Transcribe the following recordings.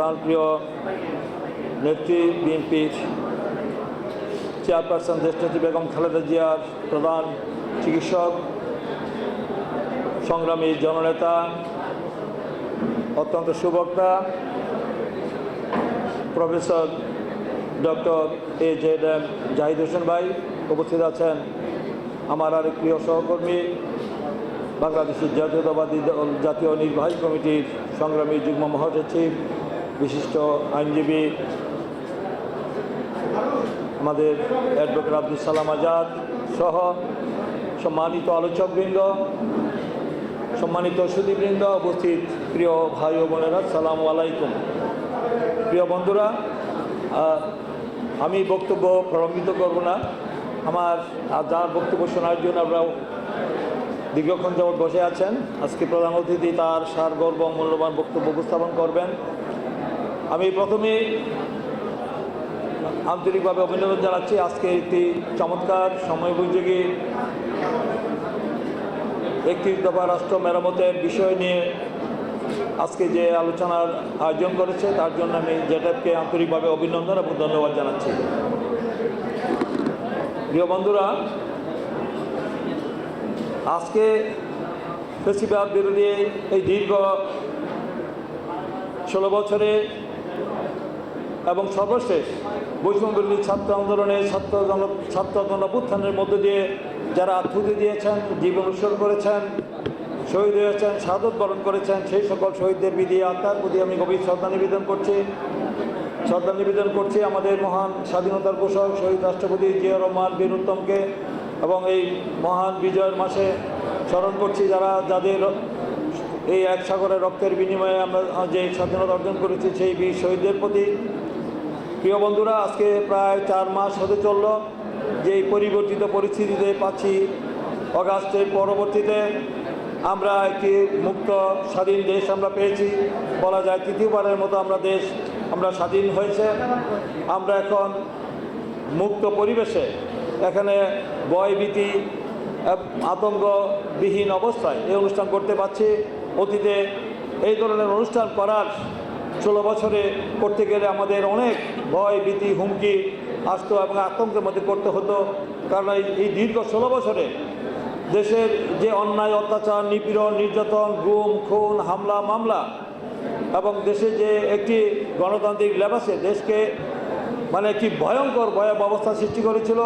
প্রাণপ্রিয় নেত্রী বিএনপির চেয়ারপারসন দেশনেত্রী বেগম খালেদা জিয়ার প্রধান চিকিৎসক, সংগ্রামী জননেতা, অত্যন্ত সুবক্তা, professor doctor A Z M Zahid Hossain ভাই উপস্থিত আছেন। আমার আরেক প্রিয় সহকর্মী, বাংলাদেশের জাতীয়তাবাদী জাতীয় নির্বাহী কমিটির সংগ্রামী যুগ্ম মহাসচিব বিশিষ্ট আইনজীবী আমাদের অ্যাডভোকেট আব্দুল সালাম আজাদ সহ সম্মানিত আলোচকবৃন্দ, সম্মানিত সুদীবৃন্দ উপস্থিত প্রিয় ভাই ও বোনেরা সালাম আলাইকুম। প্রিয় বন্ধুরা আমি বক্তব্য প্রলম্বিত করব না। আমার যার বক্তব্য শোনার জন্য আপনারা দীর্ঘক্ষণ যাবৎ বসে আছেন। আজকে প্রধান অতিথি তার সার গর্ব মূল্যবান বক্তব্য উপস্থাপন করবেন। আমি প্রথমে আন্তরিকভাবে অভিনন্দন জানাচ্ছি। আজকে একটি চমৎকার সময় উপযোগী একত্রিশ দফা রাষ্ট্র মেরামতের বিষয় নিয়ে আজকে যে আলোচনার আয়োজন করেছে, তার জন্য আমি জেটাপকে আন্তরিকভাবে অভিনন্দন এবং ধন্যবাদ জানাচ্ছি। প্রিয় বন্ধুরা, আজকে ফেসিবাদ বিরোধী এই দীর্ঘ ষোলো বছরে এবং সর্বশেষ বিরোধী ছাত্র আন্দোলনে ছাত্র জন ছাত্র গণপুত্থানের মধ্য দিয়ে যারা আত্মহতি দিয়েছেন জীবন উৎসর্গ করেছেন, শহীদ হয়েছেন শাহাদত বরণ করেছেন, সেই সকল শহীদদের বিধি আত্মার প্রতি আমি গভীর শ্রদ্ধা নিবেদন করছি। শ্রদ্ধা নিবেদন করছি আমাদের মহান স্বাধীনতার ঘোষক শহীদ রাষ্ট্রপতি জিয়া রহমান বীর উত্তমকে এবং এই মহান বিজয়ের মাসে স্মরণ করছি যারা, যাদের এই এক সাগরের রক্তের বিনিময়ে আমরা যে স্বাধীনতা অর্জন করেছি, সেই বীর শহীদদের প্রতি প্রিয় বন্ধুরা, আজকে প্রায় চার মাস হতে চলল যে পরিবর্তিত পরিস্থিতিতে পাচ্ছি অগাস্টের পরবর্তীতে। আমরা একটি মুক্ত, স্বাধীন দেশ আমরা পেয়েছি। বলা যায় তৃতীয়বারের মতো আমরা দেশ, আমরা স্বাধীন হয়েছে। আমরা এখন মুক্ত পরিবেশে, এখানে ভয়ভীতি আতঙ্কবিহীন অবস্থায় এই অনুষ্ঠান করতে পারছি। অতীতে এই ধরনের অনুষ্ঠান করার ষোলো বছরে করতে গেলে আমাদের অনেক ভয়, ভীতি, হুমকি আসতো এবং আতঙ্কের মধ্যে করতে হতো। কারণ এই- দীর্ঘ ষোলো বছরে দেশের যে অন্যায়, অত্যাচার, নিপীড়ন, নির্যাতন, গুম, খুন, হামলা, মামলা এবং দেশে যে একটি গণতান্ত্রিক লেবাসে দেশকে মানে একটি ভয়ঙ্কর ভয়াবহ অবস্থা সৃষ্টি করেছিল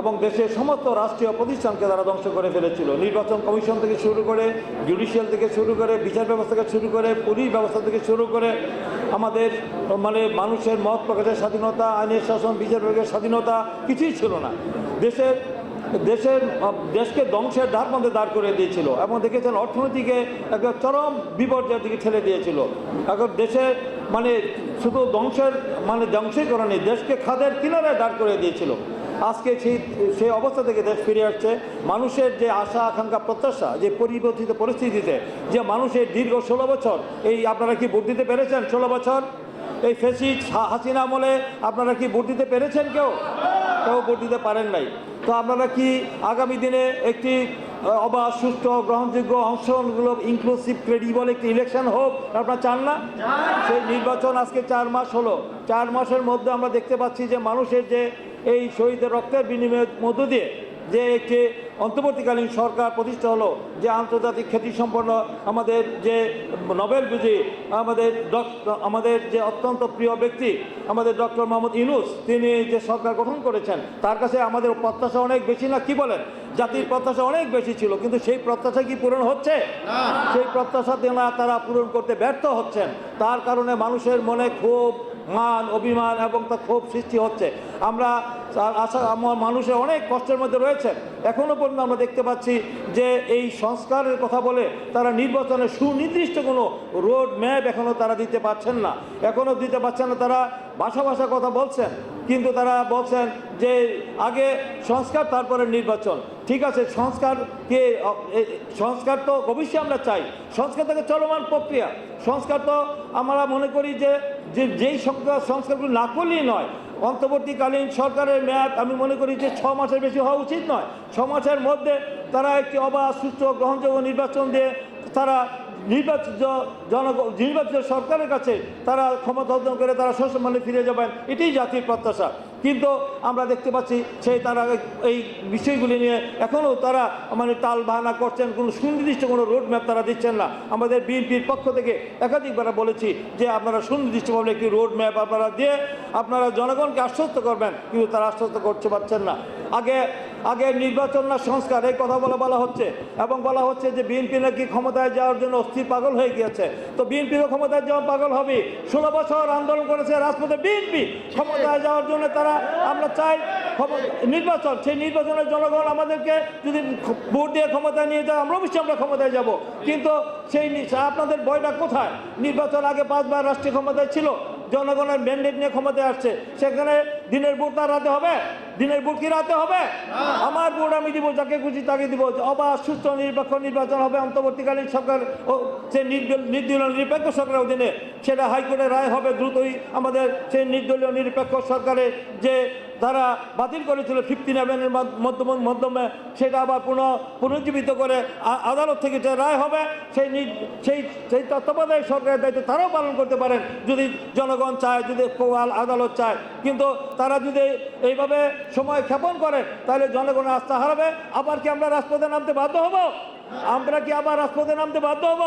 এবং দেশের সমস্ত রাষ্ট্রীয় প্রতিষ্ঠানকে তারা ধ্বংস করে ফেলেছিল। নির্বাচন কমিশন থেকে শুরু করে জুডিশিয়াল থেকে শুরু করে, বিচার ব্যবস্থা থেকে শুরু করে, পুলিশ ব্যবস্থা থেকে শুরু করে আমাদের মানে মানুষের মত প্রকাশের স্বাধীনতা, আইনের শাসন, বিচার বিভাগের স্বাধীনতা কিছুই ছিল না। দেশের দেশের, দেশকে ধ্বংসের ধার মধ্যে দাঁড় করে দিয়েছিল এবং দেখেছেন অর্থনীতিকে একটা চরম বিপর্যয়ের দিকে ঠেলে দিয়েছিল। এখন দেশে মানে শুধু ধ্বংসের মানে ধ্বংসই করেনি, দেশকে খাদের কিনারে দাঁড় করে দিয়েছিল। আজকে সেই সেই অবস্থা থেকে দেশ ফিরে আসছে। মানুষের যে আশা, আকাঙ্ক্ষা, প্রত্যাশা, যে পরিবর্তিত পরিস্থিতিতে যে মানুষের দীর্ঘ ষোলো বছর, এই আপনারা কি ভোট দিতে পেরেছেন ষোলো বছর? এই ফেসিড হাসিনা আমলে আপনারা কি ভোট দিতে পেরেছেন কেউ? কেউ ভোট দিতে পারেন নাই। তো আপনারা কি আগামী দিনে একটি অবাধ সুস্থ গ্রহণযোগ্য, অংশগ্রহণমূলক ইনক্লুসিভ ক্রেডিবল একটি ইলেকশন হোক। আপনারা চান না? সেই নির্বাচন আজকে চার মাস হলো। চার মাসের মধ্যে আমরা দেখতে পাচ্ছি যে মানুষের যে এই শহীদের রক্তের বিনিময়ের মধ্য দিয়ে যে একটি অন্তর্বর্তীকালীন সরকার প্রতিষ্ঠা হলো যে আন্তর্জাতিক খ্যাতিসম্পন্ন আমাদের যে নোবেল বিজয়ী আমাদের আমাদের যে অত্যন্ত প্রিয় ব্যক্তি আমাদের ডক্টর মোহাম্মদ ইউনুস তিনি যে সরকার গঠন করেছেন তার কাছে আমাদের প্রত্যাশা অনেক বেশি না কি বলেন? জাতির প্রত্যাশা অনেক বেশি ছিল কিন্তু সেই প্রত্যাশা কি পূরণ হচ্ছে? সেই প্রত্যাশা তেনা তারা পূরণ করতে ব্যর্থ হচ্ছেন। তার কারণে মানুষের মনে ক্ষোভ মান, অভিমান এবং তা ক্ষোভ সৃষ্টি হচ্ছে। আমরা আশা, আমার মানুষের অনেক কষ্টের মধ্যে রয়েছে। এখনও পর্যন্ত আমরা দেখতে পাচ্ছি যে এই সংস্কারের কথা বলে তারা নির্বাচনে সুনির্দিষ্ট কোনো রোড ম্যাপ এখনও তারা দিতে পারছেন না। এখনও দিতে পারছেন না, তারা ভাষা ভাষা কথা বলছেন। কিন্তু তারা বলছেন যে আগে সংস্কার, তারপরে নির্বাচন। ঠিক আছে সংস্কারকে সংস্কার তো অবশ্যই আমরা চাই। সংস্কার থেকে চলমান প্রক্রিয়া। সংস্কার তো আমরা মনে করি যে যে, যেই সংস্কার সংস্কারগুলো না করলেই নয়, অন্তর্বর্তীকালীন সরকারের মেয়াদ আমি মনে করি যে ছ মাসের বেশি হওয়া উচিত নয়। ছ মাসের মধ্যে তারা একটি অবাধ সুস্থ গ্রহণযোগ্য নির্বাচন দিয়ে তারা নির্বাচিত জন নির্বাচিত সরকারের কাছে তারা ক্ষমতা অর্জন করে তারা সসম্মানে ফিরে যাবেন, এটাই জাতির প্রত্যাশা। কিন্তু আমরা দেখতে পাচ্ছি সেই তারা এই বিষয়গুলি নিয়ে এখনও তারা মানে তাল বাহানা করছেন, কোনো সুনির্দিষ্ট কোনো রোড ম্যাপ তারা দিচ্ছেন না। আমাদের বিএনপির পক্ষ থেকে একাধিকবার বলেছি যে আপনারা সুনির্দিষ্টভাবে একটি রোড ম্যাপ আপনারা দিয়ে আপনারা জনগণকে আশ্বস্ত করবেন, কিন্তু তারা আশ্বস্ত করতে পারছেন না। আগে আগে নির্বাচন না সংস্কার, এই কথা বলা বলা হচ্ছে। এবং বলা হচ্ছে যে বিএনপি নাকি ক্ষমতায় যাওয়ার জন্য অস্থির পাগল হয়ে গিয়েছে। তো বিএনপিরও ক্ষমতায় যাওয়া পাগল হবে ষোলো বছর আন্দোলন করেছে রাজপথে বিএনপি। ক্ষমতায় যাওয়ার জন্য তারা, আমরা চাই নির্বাচন। সেই নির্বাচনের জনগণ আমাদেরকে যদি ভোট দিয়ে ক্ষমতায় নিয়ে যায় আমরা অবশ্যই আমরা ক্ষমতায় যাব। কিন্তু সেই আপনাদের বয়টা কোথায়? নির্বাচন আগে পাঁচবার রাষ্ট্রীয় ক্ষমতায় ছিল। জনগণের ম্যান্ডেট নিয়ে ক্ষমতায় আসছে। সেখানে দিনের ভোট তার রাতে হবে? দিনের ভোট কি রাতে হবে? আমার ভোট আমি দিব যাকে খুশি তাকে দিব। অবাধ সুস্থ নিরপেক্ষ নির্বাচন হবে অন্তর্বর্তীকালীন সরকার ও সে নির্দল- নির্দলীয় নিরপেক্ষ সরকারের অধীনে সেটা হাইকোর্টের রায় হবে। দ্রুতই আমাদের সেই নির্দলীয় নিরপেক্ষ সরকারের যে তারা বাতিল করেছিল ফিফটিন এভেনের মাধ্যমে সেটা আবার পুনঃ, পুনর্জীবিত করে আদালত থেকে যে রায় হবে, সেই সেই সেই তত্ত্বাবধায়ক সরকারের দায়িত্ব তারাও পালন করতে পারেন। যদি জনগণ চায়, যদি কোয়াল আদালত চায়। কিন্তু তারা যদি এইভাবে সময় ক্ষেপণ করেন তাহলে জনগণের আস্থা হারাবে। আবার কি আমরা রাজপথে নামতে বাধ্য হব? আমরা কি আবার রাজপথে নামতে বাধ্য হব?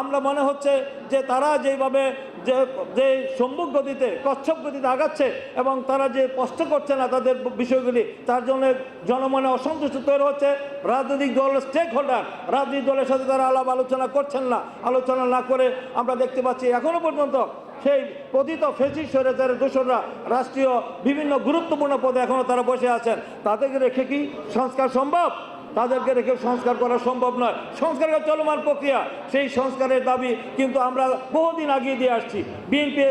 আমরা মনে হচ্ছে যে তারা যেভাবে যে যে সম্মুখ গতিতে, কচ্ছপ গতিতে আগাচ্ছে এবং তারা যে কষ্ট করছে না তাদের বিষয়গুলি, তার জন্য জনমনে অসন্তুষ্ট তৈরি হচ্ছে। রাজনৈতিক দলের স্টেক হোল্ডার রাজনৈতিক দলের সাথে তারা আলাপ আলোচনা করছেন না। আলোচনা না করে আমরা দেখতে পাচ্ছি এখনও পর্যন্ত সেই পতিত ফেসিস স্বৈরাচারের দোসররা রাষ্ট্রীয় বিভিন্ন গুরুত্বপূর্ণ পদে এখনও তারা বসে আছেন। তাদেরকে রেখে কি সংস্কার সম্ভব? তাদেরকে রেখে সংস্কার করা সম্ভব নয়। সংস্কারের চলমান প্রক্রিয়া, সেই সংস্কারের দাবি কিন্তু আমরা বহুদিন আগিয়ে দিয়ে আসছি। বিএনপি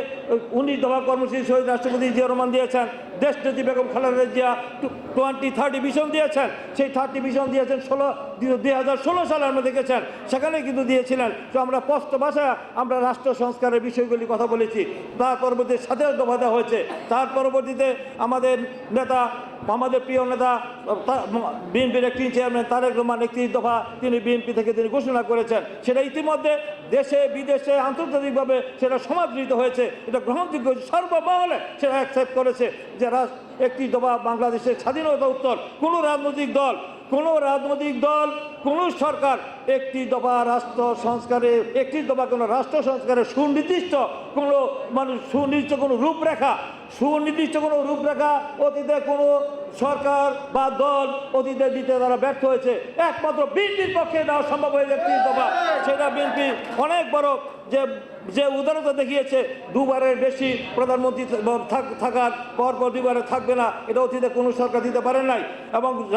উনিশ দফা কর্মসূচি শহীদ রাষ্ট্রপতি জিয়া রহমান দিয়েছেন দেশ নেত্রী Begum Khaleda Zia twenty thirty vision দিয়েছেন, সেই থার্টি ভিশন দিয়েছেন ষোলো দুই হাজার ষোলো সালে আমরা দেখেছেন, সেখানে কিন্তু দিয়েছিলেন। তো আমরা স্পষ্ট ভাষায় আমরা রাষ্ট্র সংস্কারের বিষয়গুলি কথা বলেছি। তার পরবর্তী সাথে দফা দেওয়া হয়েছে। তার পরবর্তীতে আমাদের নেতা আমাদের প্রিয় নেতা বিএনপির একটি চেয়ারম্যান তারেক রহমান একটি দফা তিনি বিএনপি থেকে তিনি ঘোষণা করেছেন। সেটা ইতিমধ্যে দেশে, বিদেশে আন্তর্জাতিকভাবে সেটা সমাদৃত হয়েছে। এটা গ্রহণযোগ্য সর্বমহলে সেটা অ্যাকসেপ্ট করেছে যে একটি দফা বাংলাদেশের স্বাধীনতা উত্তর। কোনো রাজনৈতিক দল কোনো রাজনৈতিক দল, কোনো সরকার একটি দফা রাষ্ট্র সংস্কারে, একটি দফা কোনো রাষ্ট্র সংস্কারে সুনির্দিষ্ট কোনো মানে সুনির্দিষ্ট কোনো রূপরেখা, সুনির্দিষ্ট কোনো রূপরেখা অতীতে কোনো সরকার বা দল অতীতে দিতে তারা ব্যর্থ হয়েছে। একমাত্র বিএনপির পক্ষে দেওয়া সম্ভব হয়েছে একটি দফা। সেটা বিএনপি অনেক বড় যে যে উদারতা দেখিয়েছে, দুবারের বেশি প্রধানমন্ত্রী থাক- থাকার পর পর দুবারে থাকবে না, এটা অতীতে কোনো সরকার দিতে পারে নাই। এবং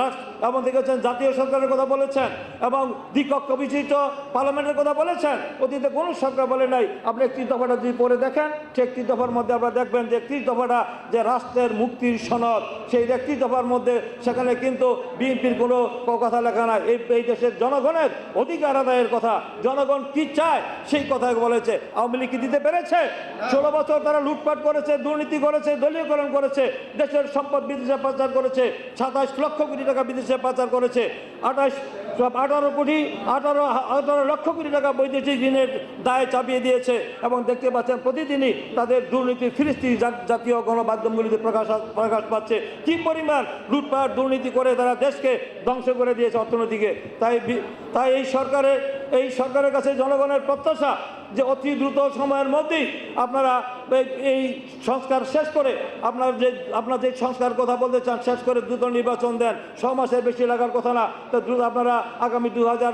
এবং দেখেছেন জাতীয় সরকারের কথা বলেছেন, এবং দ্বিকক্ষ বিশিষ্ট পার্লামেন্টের কথা বলেছেন, অতীতে কোনো সরকার বলে নাই। আপনি একটি দফাটা যদি পড়ে দেখেন সে একটি দফার মধ্যে আপনারা দেখবেন যে একটি দফাটা যে রাষ্ট্রের মুক্তির সনদ, সেই একটি দফার মধ্যে সেখানে কিন্তু বিএনপির কোনো কথা লেখা নাই। এই এই দেশের জনগণের অধিকার আদায়ের কথা, জনগণ কি চায় সেই কথা বলেছে। আওয়ামী লীগ কি দিতে পেরেছে? ষোলো বছর তারা লুটপাট করেছে, দুর্নীতি করেছে, দলীয়করণ করেছে, দেশের সম্পদ বিদেশে পাচার করেছে, সাতাশ লক্ষ কোটি টাকা বিদেশে পাচার করেছে, আঠাশ আঠারো কোটি, আঠারো আঠারো লক্ষ কোটি টাকা বৈদেশিক ঋণের দায় চাপিয়ে দিয়েছে এবং দেখতে পাচ্ছেন প্রতিদিনই তাদের দুর্নীতির ফিরিস্তি জাতীয় গণমাধ্যমগুলিতে প্রকাশ প্রকাশ পাচ্ছে। কি পরিমাণ লুটপাট, দুর্নীতি করে তারা দেশকে ধ্বংস করে দিয়েছে অর্থনীতিকে। তাই তাই এই সরকারের এই সরকারের কাছে জনগণের প্রত্যাশা যে অতি দ্রুত সময়ের মধ্যেই আপনারা এই- সংস্কার শেষ করে আপনার যে আপনার যে সংস্কার কথা বলতে চান, শেষ করে দ্রুত নির্বাচন দেন। ছ মাসের বেশি লাগার কথা না, তো দ্রুত আপনারা আগামী দু হাজার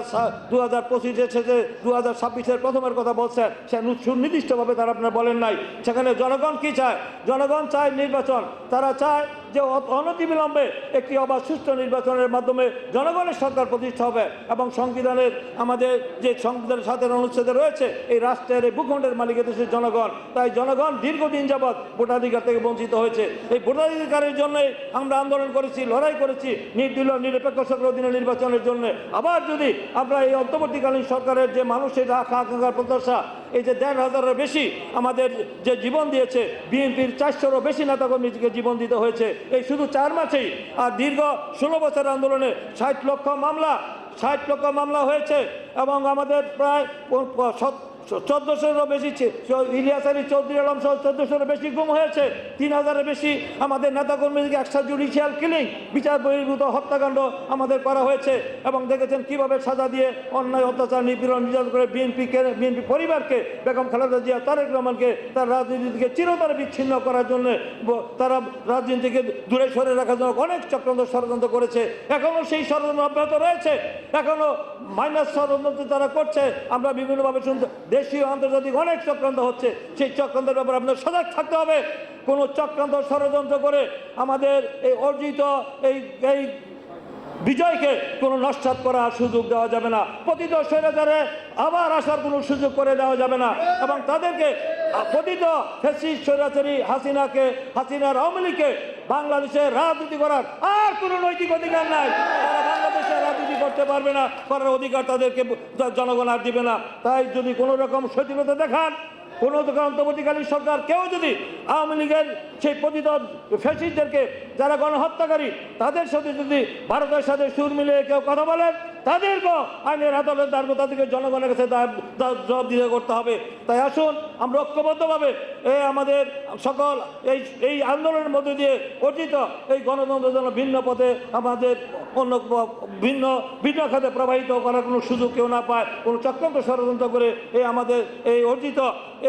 দু হাজার পঁচিশের শেষে দু হাজার ছাব্বিশের প্রথমের কথা বলছেন, সে সুনির্দিষ্টভাবে তারা আপনারা বলেন নাই। সেখানে জনগণ কি চায়? জনগণ চায় নির্বাচন, তারা চায় যে অনতিবিলম্বে একটি অবাধ সুষ্ঠু নির্বাচনের মাধ্যমে জনগণের সরকার প্রতিষ্ঠা হবে এবং সংবিধানের আমাদের যে সংবিধানের সাথে অনুচ্ছেদে রয়েছে, এই রাষ্ট্রের এই ভূখণ্ডের মালিক দেশের জনগণ। তাই জনগণ দীর্ঘদিন যাবৎ ভোটাধিকার থেকে বঞ্চিত হয়েছে। এই ভোটাধিকারের জন্যই আমরা আন্দোলন করেছি, লড়াই করেছি নির্দলীয় নিরপেক্ষ সরকার অধীনে নির্বাচনের জন্য। আবার যদি আমরা এই অন্তর্বর্তীকালীন সরকারের যে মানুষের আশা আকাঙ্ক্ষার প্রত্যাশা এই যে দেড় হাজারের বেশি আমাদের যে জীবন দিয়েছে, বিএনপির চারশোরও বেশি নেতাকর্মীকে জীবন দিতে হয়েছে। এই শুধু চার মাসেই। আর দীর্ঘ ষোলো বছর আন্দোলনে ষাট লক্ষ মামলা, ষাট লক্ষ মামলা হয়েছে এবং আমাদের প্রায় চোদ্দোশোরও বেশি ইলিয়াস আলী চৌধুরী আলম সহ চোদ্দোশোরও বেশি গুম হয়েছে। তিন হাজারের বেশি আমাদের নেতাকর্মীদেরকে একশো জুডিশিয়াল কিলিং বিচার বহির্ভূত হত্যাকাণ্ড আমাদের করা হয়েছে এবং দেখেছেন কীভাবে সাজা দিয়ে অন্যায়, অত্যাচার, নিপীড়ন, নির্যাতন করে বিএনপিকে বিএনপি পরিবারকে বেগম খালেদা জিয়া, তারেক রহমানকে, তার রাজনীতি থেকে চিরতরে বিচ্ছিন্ন করার জন্য তারা রাজনীতিকে দূরে সরে রাখার জন্য অনেক চক্রান্ত ষড়যন্ত্র করেছে। এখনও সেই ষড়যন্ত্র অব্যাহত রয়েছে। এখনও মাইনাস ষড়যন্ত্র তারা করছে, আমরা বিভিন্নভাবে শুনতে দেশীয় আন্তর্জাতিক অনেক চক্রান্ত হচ্ছে। সেই চক্রান্তের ব্যাপারে আপনাদের সজাগ থাকতে হবে। কোনো চক্রান্ত ষড়যন্ত্র করে আমাদের এই অর্জিত এই এই বিজয়কে কোনো নস্বাত করার সুযোগ দেওয়া যাবে না। পতিত স্বৈরাচারে আবার আসার কোনো সুযোগ করে দেওয়া যাবে না। এবং তাদেরকে পতিত ফেসিস স্বৈরাচারী হাসিনাকে, হাসিনার আওয়ামী লীগকে বাংলাদেশে রাজনীতি করার আর কোনো নৈতিক অধিকার নাই। করতে পারবে না, করার অধিকার তাদেরকে জনগণ আর দিবে না। তাই যদি কোনো রকম সচেতনতা দেখান, কোনো অন্তর্বর্তীকালীন সরকার, কেউ যদি আওয়ামী লীগের সেই পতিত ফ্যাসিস্টদেরকে, যারা গণহত্যাকারী, তাদের সাথে যদি ভারতের সাথে সুর মিলিয়ে কেউ কথা বলেন, তাদেরকেও আইনের আদালত দ্বারা তাদেরকে জনগণের কাছে জবাব দিতে করতে হবে। তাই আসুন আমরা ঐক্যবদ্ধভাবে এই আমাদের সকল এই এই আন্দোলনের মধ্যে দিয়ে অর্জিত এই গণতন্ত্রের জন্য ভিন্ন পথে আমাদের অন্য ভিন্ন ভিন্ন খাতে প্রবাহিত করার কোনো সুযোগ কেউ না পায়, কোনো চক্রান্ত ষড়যন্ত্র করে এই আমাদের এই অর্জিত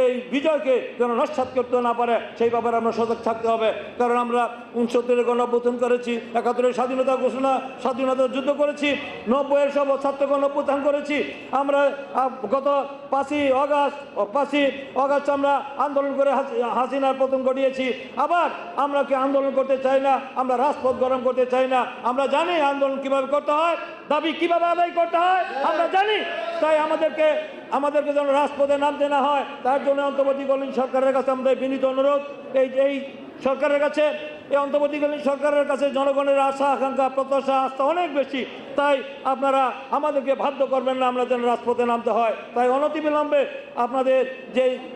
এই বিজয়কে যেন নস্বাত করতে না পারে, সেই ব্যাপারে আমরা সজাগ থাকতে হবে। কারণ আমরা উনসত্তরের গণঅভ্যুত্থান করেছি, একাত্তরের স্বাধীনতা ঘোষণা স্বাধীনতার যুদ্ধ করেছি, নব্বইয়ের সব ছাত্র গণঅভ্যুত্থান করেছি। আমরা গত পাঁচই অগাস্ট, পাঁচই অগাস্ট আমরা আন্দোলন করে হাসি- হাসিনার পতন ঘটিয়েছি। আবার আমরা কি আন্দোলন করতে চাই না? আমরা রাজপথ গরম করতে চাই না। আমরা জানি আন্দোলন কীভাবে করতে হয়, দাবি কীভাবে আদায় করতে হয়, আমরা জানি। তাই আমাদেরকে আমাদেরকে যেন রাজপথে নামতে না হয়, তার জন্য অন্তর্বর্তীকালীন সরকারের কাছে আমাদের বিনীত অনুরোধ, এই এই সরকারের কাছে, এই অন্তর্বর্তীকালীন সরকারের কাছে জনগণের আশা, আকাঙ্ক্ষা, প্রত্যাশা, আস্থা অনেক বেশি। তাই আপনারা আমাদেরকে বাধ্য করবেন না আমরা যেন রাজপথে নামতে হয়। তাই অনতিবিলম্বে আপনাদের যে-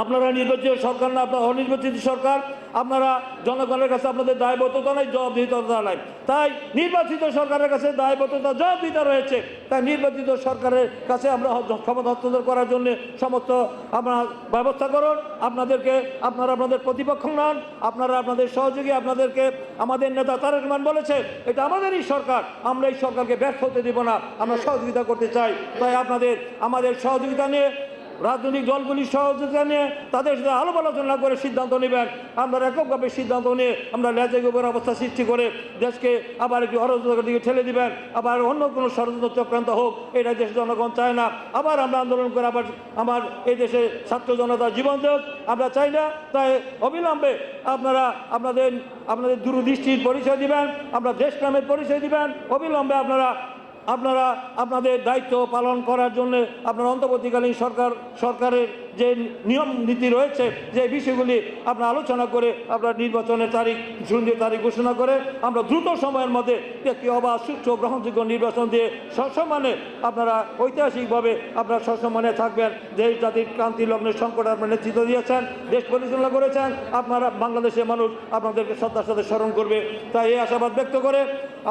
আপনারা নির্বাচিত সরকার না, আপনার অনির্বাচিত সরকার, আপনারা জনগণের কাছে আপনাদের দায়বদ্ধতা নাই, জবাবদিহিতা নাই। তাই নির্বাচিত সরকারের কাছে দায়বদ্ধতা, জবাবদিহিতা রয়েছে। তাই নির্বাচিত সরকারের কাছে আমরা ক্ষমতা হস্তান্তর করার জন্য সমস্ত আমরা ব্যবস্থা করুন। আপনাদেরকে, আপনারা আপনাদের প্রতিপক্ষ নন আপনারা আপনাদের সহযোগী, আপনাদেরকে আমাদের নেতা তারেক রহমান বলেছে, এটা আমাদেরই সরকার, আমরা এই সরকারকে ব্যর্থ হতে দিব না, আমরা সহযোগিতা করতে চাই। তাই আপনাদের, আমাদের সহযোগিতা নিয়ে রাজনৈতিক দলগুলির সহযোগিতা নিয়ে তাদের সাথে আলাপ আলোচনা করে সিদ্ধান্ত নেবেন। আমরা এককভাবে সিদ্ধান্ত নিয়ে আমরা লেজের উপর অবস্থা সৃষ্টি করে দেশকে আবার একটু অরাজকতার দিকে ঠেলে দিবেন, আবার অন্য কোনো ষড়যন্ত্র চক্রান্ত হোক, এটা দেশের জনগণ চায় না। আবার আমরা আন্দোলন করে আবার আমার এই দেশে ছাত্র জনতা জীবন দেব আমরা চাই না, তাই অবিলম্বে আপনারা আপনাদের আপনাদের দূরদৃষ্টির পরিচয় দিবেন, আমরা দেশপ্রেমের পরিচয় দিবেন, অবিলম্বে আপনারা আপনারা আপনাদের দায়িত্ব পালন করার জন্য আপনার অন্তর্বর্তীকালীন সরকার সরকারের যে নিয়ম নীতি রয়েছে, যে বিষয়গুলি আপনার আলোচনা করে আপনার নির্বাচনের তারিখ সুন্দর তারিখ ঘোষণা করে, আমরা দ্রুত সময়ের মধ্যে একটি অবাধ, সুষ্ঠু গ্রহণযোগ্য নির্বাচন দিয়ে সসম্মানে আপনারা ঐতিহাসিকভাবে আপনারা সসম্মানে থাকবেন। দেশ জাতির ক্রান্তি লগ্নের সংকট আপনার নেতৃত্ব দিয়েছেন, দেশ পরিচালনা করেছেন, আপনারা বাংলাদেশের মানুষ আপনাদেরকে শ্রদ্ধার সাথে স্মরণ করবে। তাই এই আশাবাদ ব্যক্ত করে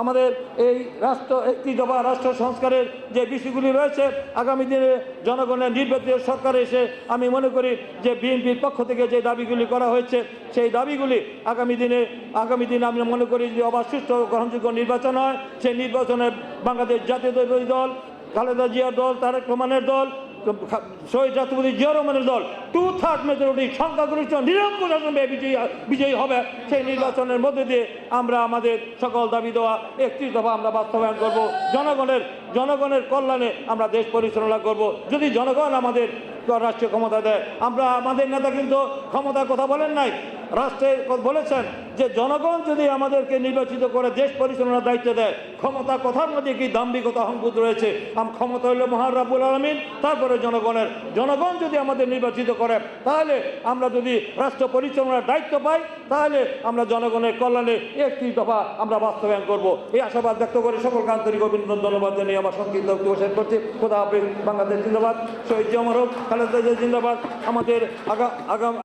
আমাদের এই রাষ্ট্র একটি দফা রাষ্ট্র সংস্কারের যে বিষয়গুলি রয়েছে, আগামী দিনে জনগণের নির্বাচিত সরকার এসে আমি মনে করি যে বিএনপির পক্ষ থেকে যে দাবিগুলি করা হয়েছে, সেই দাবিগুলি আগামী দিনে আগামী দিনে আমি মনে করি যে অবাধ সুষ্ঠু গ্রহণযোগ্য নির্বাচন হয়। সেই নির্বাচনে বাংলাদেশ জাতীয়তাবাদী দল, খালেদা জিয়ার দল, তারেক রহমানের দল, শহীদ রাষ্ট্রপতি জিয়া রহমানের দল টু থার্ড মেজরিটি সংখ্যাগরিষ্ঠ নিরঙ্কুশ বিজয়ী বিজয়ী হবে। সেই নির্বাচনের মধ্যে দিয়ে আমরা আমাদের সকল দাবি দেওয়া একত্রিশ দফা আমরা বাস্তবায়ন করব। জনগণের জনগণের কল্যাণে আমরা দেশ পরিচালনা করব। যদি জনগণ আমাদের রাষ্ট্রীয় ক্ষমতা দেয়, আমরা আমাদের নেতা কিন্তু ক্ষমতার কথা বলেন নাই। রাষ্ট্রের বলেছেন যে, জনগণ যদি আমাদেরকে নির্বাচিত করে দেশ পরিচালনার দায়িত্ব দেয় ক্ষমতা কথার মধ্যে কি দাম্ভিকতা, অহংবোধ রয়েছে? আম, ক্ষমতা হইল মহান রাব্বুল আলমিন। তারপরে জনগণের, জনগণ যদি আমাদের নির্বাচিত করে, তাহলে আমরা যদি রাষ্ট্র পরিচালনার দায়িত্ব পাই তাহলে আমরা জনগণের কল্যাণে একটি দফা আমরা বাস্তবায়ন করব। এই আশাবাদ ব্যক্ত করে সকল আন্তরিক অভিনন্দন ধন্যবাদ জানিয়ে আমার সংক্ষিপ্ত শেষ করছি। খোদা হাফিজ, বাংলাদেশ জিন্দাবাদ। শহীদ জিয়া হোক, খালেদা জিন্দাবাদ। আমাদের আগা আগাম